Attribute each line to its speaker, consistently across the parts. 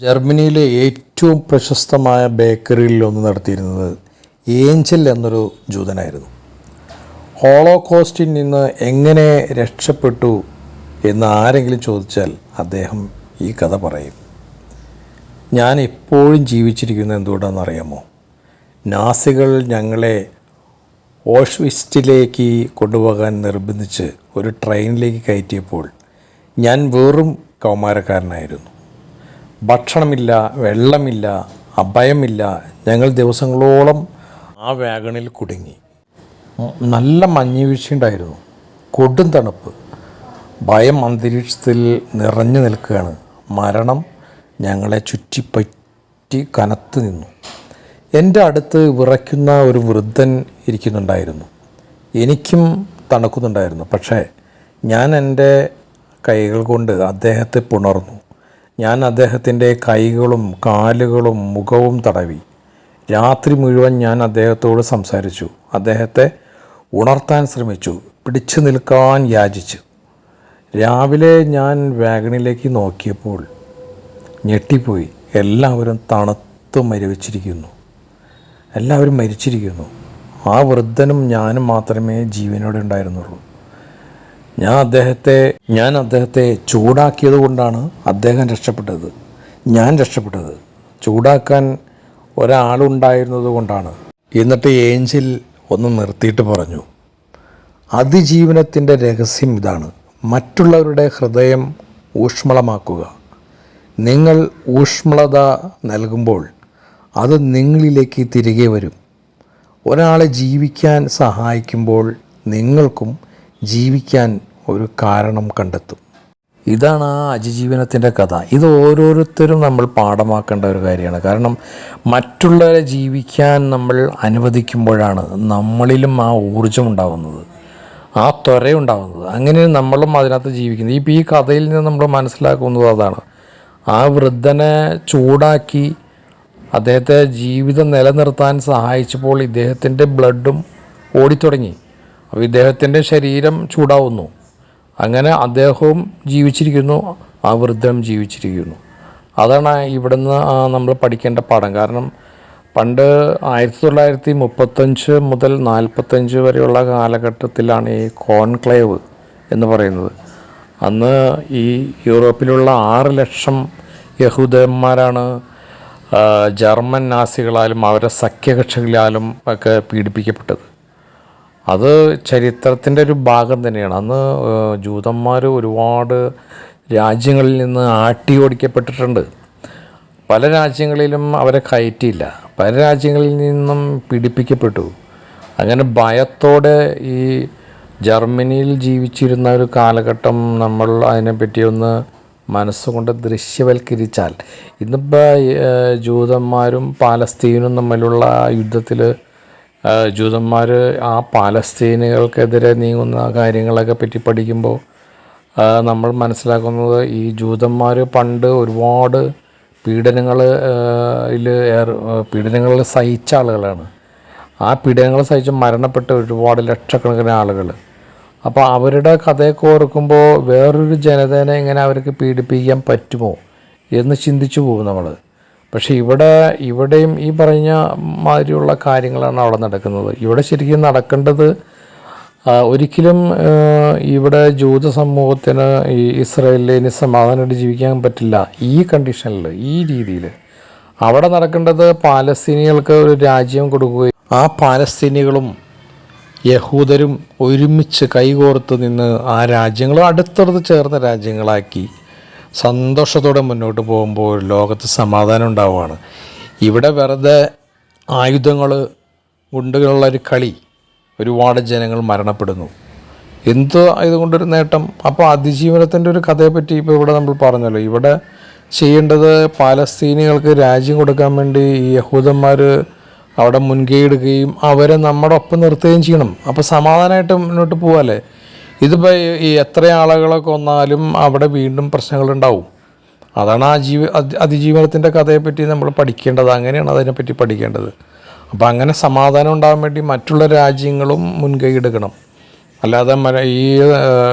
Speaker 1: ജർമ്മനിയിലെ ഏറ്റവും പ്രശസ്തമായ ബേക്കറിയിൽ ഒന്ന് നടത്തിയിരുന്നത് ഏഞ്ചൽ എന്നൊരു ജൂതനായിരുന്നു. ഹോളോകോസ്റ്റിൽ നിന്ന് എങ്ങനെ രക്ഷപ്പെട്ടു എന്ന് ആരെങ്കിലും ചോദിച്ചാൽ അദ്ദേഹം ഈ കഥ പറയും. ഞാൻ എപ്പോഴും ജീവിച്ചിരിക്കുന്നത് എന്തുകൊണ്ടാണെന്ന് അറിയാമോ? നാസികൾ ഞങ്ങളെ ഓഷ്വിസ്റ്റിലേക്ക് കൊണ്ടുപോകാൻ നിർബന്ധിച്ച് ഒരു ട്രെയിനിലേക്ക് കയറ്റിയപ്പോൾ ഞാൻ വെറും കൗമാരക്കാരനായിരുന്നു. ഭക്ഷണമില്ല വെള്ളമില്ല അഭയമില്ല. ഞങ്ങൾ ദിവസങ്ങളോളം ആ വാഗണിൽ കുടുങ്ങി. നല്ല മഞ്ഞ് വീഴ്ചയുണ്ടായിരുന്നു കൊടും തണുപ്പ്. ഭയം അന്തരീക്ഷത്തിൽ നിറഞ്ഞു നിൽക്കുകയാണ്. മരണം ഞങ്ങളെ ചുറ്റിപ്പറ്റി കനത്ത് നിന്നു. എന്റെ അടുത്ത് വിറയ്ക്കുന്ന ഒരു വൃദ്ധൻ ഇരിക്കുന്നുണ്ടായിരുന്നു. എനിക്കും തണുക്കുന്നുണ്ടായിരുന്നു. പക്ഷേ ഞാൻ എന്റെ കൈകൾ കൊണ്ട് അദ്ദേഹത്തെ പുണർന്നു. ഞാൻ അദ്ദേഹത്തിന്റെ കൈകളും കാലുകളും മുഖവും തടവി. രാത്രി മുഴുവൻ ഞാൻ അദ്ദേഹത്തോട് സംസാരിച്ചു. അദ്ദേഹത്തെ ഉണർത്താൻ ശ്രമിച്ചു. പിടിച്ചു നിൽക്കാൻ യാചിച്ചു. രാവിലെ ഞാൻ വാഗണിലേക്ക് നോക്കിയപ്പോൾ ഞെട്ടിപ്പോയി. എല്ലാവരും തണുത്തു മരവിച്ചിരിക്കുന്നു എല്ലാവരും മരിച്ചിരിക്കുന്നു. ആ വൃദ്ധനും ഞാനും മാത്രമേ ജീവനോടെ ഉണ്ടായിരുന്നുള്ളൂ. ഞാൻ അദ്ദേഹത്തെ ഞാൻ അദ്ദേഹത്തെ ചൂടാക്കിയത് കൊണ്ടാണ് അദ്ദേഹം രക്ഷപ്പെട്ടത്. ഞാൻ രക്ഷപ്പെട്ടത്. ചൂടാക്കാൻ ഒരാളുണ്ടായിരുന്നത് കൊണ്ടാണ്. എന്നിട്ട് ഏഞ്ചിൽ ഒന്ന് നിർത്തിയിട്ട് പറഞ്ഞു. അതിജീവനത്തിന്റെ രഹസ്യം ഇതാണ്. മറ്റുള്ളവരുടെ ഹൃദയം ഊഷ്മളമാക്കുക. നിങ്ങൾ ഊഷ്മളത നൽകുമ്പോൾ അത് നിങ്ങളിലേക്ക് തിരികെ വരും. ഒരാളെ ജീവിക്കാൻ സഹായിക്കുമ്പോൾ നിങ്ങൾക്കും ജീവിക്കാൻ ഒരു കാരണം കണ്ടെത്തും. ഇതാണ് ആ അതിജീവനത്തിന്റെ കഥ. ഇത് ഓരോരുത്തരും നമ്മൾ പാഠമാക്കേണ്ട ഒരു കാര്യമാണ്. കാരണം മറ്റുള്ളവരെ ജീവിക്കാൻ നമ്മൾ അനുവദിക്കുമ്പോഴാണ് നമ്മളിലും ആ ഊർജം ഉണ്ടാവുന്നത്. ആ ത്വര ഉണ്ടാവുന്നത്. അങ്ങനെ നമ്മളും അതിനകത്ത് ജീവിക്കുന്നത് ഇപ്പോൾ ഈ കഥയിൽ നിന്ന് നമ്മൾ മനസ്സിലാക്കുന്നത് അതാണ്. ആ വൃദ്ധനെ ചൂടാക്കി അദ്ദേഹത്തെ ജീവിതം നിലനിർത്താൻ സഹായിച്ചപ്പോൾ ഇദ്ദേഹത്തിന്റെ ബ്ലഡും ഓടിത്തുടങ്ങി. അപ്പോൾ ഇദ്ദേഹത്തിന്റെ ശരീരം ചൂടാവുന്നു. അങ്ങനെ അദ്ദേഹവും ജീവിച്ചിരിക്കുന്നു ആ വൃദ്ധനും ജീവിച്ചിരിക്കുന്നു. അതാണ് ഇവിടുന്ന് നമ്മൾ പഠിക്കേണ്ട പാഠം. കാരണം പണ്ട് ആയിരത്തി തൊള്ളായിരത്തി മുപ്പത്തഞ്ച് മുതൽ നാൽപ്പത്തഞ്ച് വരെയുള്ള കാലഘട്ടത്തിലാണ് ഈ കോൺക്ലേവ് എന്ന് പറയുന്നത്. അന്ന് ഈ യൂറോപ്പിലുള്ള ആറ് ലക്ഷം യഹൂദന്മാരാണ് ജർമ്മൻ നാസികളാലും അവരുടെ സഖ്യകക്ഷികളാലും ഒക്കെ പീഡിപ്പിക്കപ്പെട്ടത്. അത് ചരിത്രത്തിന്റെ ഒരു ഭാഗം തന്നെയാണ്. അന്ന് ജൂതന്മാർ ഒരുപാട് രാജ്യങ്ങളിൽ നിന്ന് ആട്ടി ഓടിക്കപ്പെട്ടിട്ടുണ്ട്. പല രാജ്യങ്ങളിലും അവരെ കയറ്റിയില്ല. പല രാജ്യങ്ങളിൽ നിന്നും പീഡിപ്പിക്കപ്പെട്ടു അങ്ങനെ ഭയത്തോടെ ഈ ജർമ്മനിയിൽ ജീവിച്ചിരുന്ന ഒരു കാലഘട്ടം നമ്മൾ അതിനെപ്പറ്റി ഒന്ന് മനസ്സുകൊണ്ട് ദൃശ്യവൽക്കരിച്ചാൽ ഇന്നിപ്പോൾ ജൂതന്മാരും പാലസ്തീനും തമ്മിലുള്ള യുദ്ധത്തിൽ ജൂതന്മാർ ആ പാലസ്തീനുകൾക്കെതിരെ നീങ്ങുന്ന കാര്യങ്ങളൊക്കെ പറ്റി പഠിക്കുമ്പോൾ നമ്മൾ മനസ്സിലാക്കുന്നത് ഈ ജൂതന്മാർ പണ്ട് ഒരുപാട് പീഡനങ്ങൾ പീഡനങ്ങൾ സഹിച്ച ആളുകളാണ്. ആ പീഡനങ്ങൾ സഹിച്ച് മരണപ്പെട്ട ഒരുപാട് ലക്ഷക്കണക്കിന് ആളുകൾ അപ്പോൾ അവരുടെ കഥയൊക്കെ ഓർക്കുമ്പോൾ വേറൊരു ജനതേനെ എങ്ങനെ അവർക്ക് പീഡിപ്പിക്കാൻ പറ്റുമോ എന്ന് ചിന്തിച്ചു പോകും നമ്മൾ പക്ഷേ ഇവിടെ ഇവിടെയും ഈ പറഞ്ഞ മാതിരിയുള്ള കാര്യങ്ങളാണ് അവിടെ നടക്കുന്നത്. ഇവിടെ ശരിക്കും നടക്കേണ്ടത് ഒരിക്കലും ഇവിടെ ജൂത സമൂഹത്തിന് ഈ ഇസ്രായേലിൽ ഇനി സമാധാനമായിട്ട് ജീവിക്കാൻ പറ്റില്ല. ഈ കണ്ടീഷനിൽ ഈ രീതിയിൽ അവിടെ നടക്കേണ്ടത് പാലസ്തീനികൾക്ക് ഒരു രാജ്യം കൊടുക്കുകയും ആ പാലസ്തീനികളും യഹൂദരും ഒരുമിച്ച് കൈകോർത്ത് നിന്ന് ആ രാജ്യങ്ങൾ അടുത്തടുത്ത് ചേർന്ന രാജ്യങ്ങളാക്കി സന്തോഷത്തോടെ മുന്നോട്ട് പോകുമ്പോൾ ലോകത്ത് സമാധാനം ഉണ്ടാവുകയാണ്. ഇവിടെ വെറുതെ ആയുധങ്ങൾ ഗുണ്ടുകളുള്ള ഒരു കളി ഒരുപാട് ജനങ്ങൾ മരണപ്പെടുന്നു. എന്തോ ഇതുകൊണ്ടൊരു നേട്ടം. അപ്പോൾ അതിജീവനത്തിന്റെ ഒരു കഥയെപ്പറ്റി ഇപ്പോൾ ഇവിടെ നമ്മൾ പറഞ്ഞല്ലോ. ഇവിടെ ചെയ്യേണ്ടത് പാലസ്തീനികൾക്ക് രാജ്യം കൊടുക്കാൻ വേണ്ടി ഈ യഹൂദന്മാർ അവിടെ മുൻകൈ എടുക്കുകയും അവരെ നമ്മുടെ ഒപ്പം നിർത്തുകയും ചെയ്യണം. അപ്പോൾ സമാധാനമായിട്ട് മുന്നോട്ട് പോകാല്ലേ ഇതിപ്പോൾ ഈ എത്ര ആളുകളെ കൊന്നാലും അവിടെ വീണ്ടും പ്രശ്നങ്ങളുണ്ടാവും. അതാണ് ആ ജീവ അതി- അതിജീവനത്തിന്റെ കഥയെപ്പറ്റി നമ്മൾ പഠിക്കേണ്ടത്. അങ്ങനെയാണ് അതിനെപ്പറ്റി പഠിക്കേണ്ടത്. അപ്പോൾ അങ്ങനെ സമാധാനം ഉണ്ടാകാൻ വേണ്ടി മറ്റുള്ള രാജ്യങ്ങളും മുൻകൈ എടുക്കണം. അല്ലാതെ ഈ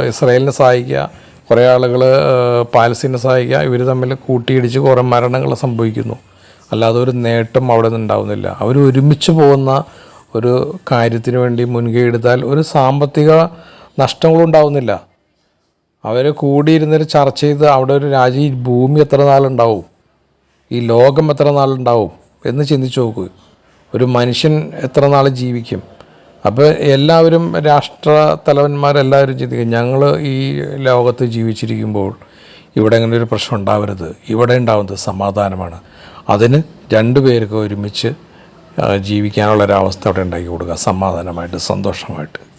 Speaker 1: ഇസ്രയേലിനെ സഹായിക്കുക കുറേ ആളുകൾ പാലസ്തീനെ സഹായിക്കുക ഇവർ തമ്മിൽ കൂട്ടിയിടിച്ച് കുറേ മരണങ്ങൾ സംഭവിക്കുന്നു. അല്ലാതെ ഒരു നേട്ടം അവിടെ നിന്ന് ഉണ്ടാവുന്നില്ല. അവർ ഒരുമിച്ച് പോകുന്ന ഒരു കാര്യത്തിന് വേണ്ടി മുൻകൈ എടുത്താൽ ഒരു സാമ്പത്തിക നഷ്ടങ്ങളും ഉണ്ടാവുന്നില്ല അവർ കൂടിയിരുന്നൊരു ചർച്ച ചെയ്ത് അവിടെ ഒരു രാജ്യം ഈ ഭൂമി എത്ര നാളുണ്ടാവും? ഈ ലോകം എത്ര നാളുണ്ടാവും? എന്ന് ചിന്തിച്ച് നോക്ക്. ഒരു മനുഷ്യൻ എത്ര നാൾ ജീവിക്കും? അപ്പോൾ എല്ലാവരും രാഷ്ട്ര തലവന്മാരെല്ലാവരും ചിന്തിക്കും ഞങ്ങൾ ഈ ലോകത്ത് ജീവിച്ചിരിക്കുമ്പോൾ ഇവിടെ അങ്ങനെ ഒരു പ്രശ്നം ഉണ്ടാവരുത്. ഇവിടെ ഉണ്ടാവുന്നത് സമാധാനമാണ്. അതിന് രണ്ടു പേർക്ക് ഒരുമിച്ച് ജീവിക്കാനുള്ളൊരവസ്ഥ അവിടെ ഉണ്ടാക്കി കൊടുക്കുക. സമാധാനമായിട്ട് സന്തോഷമായിട്ട്.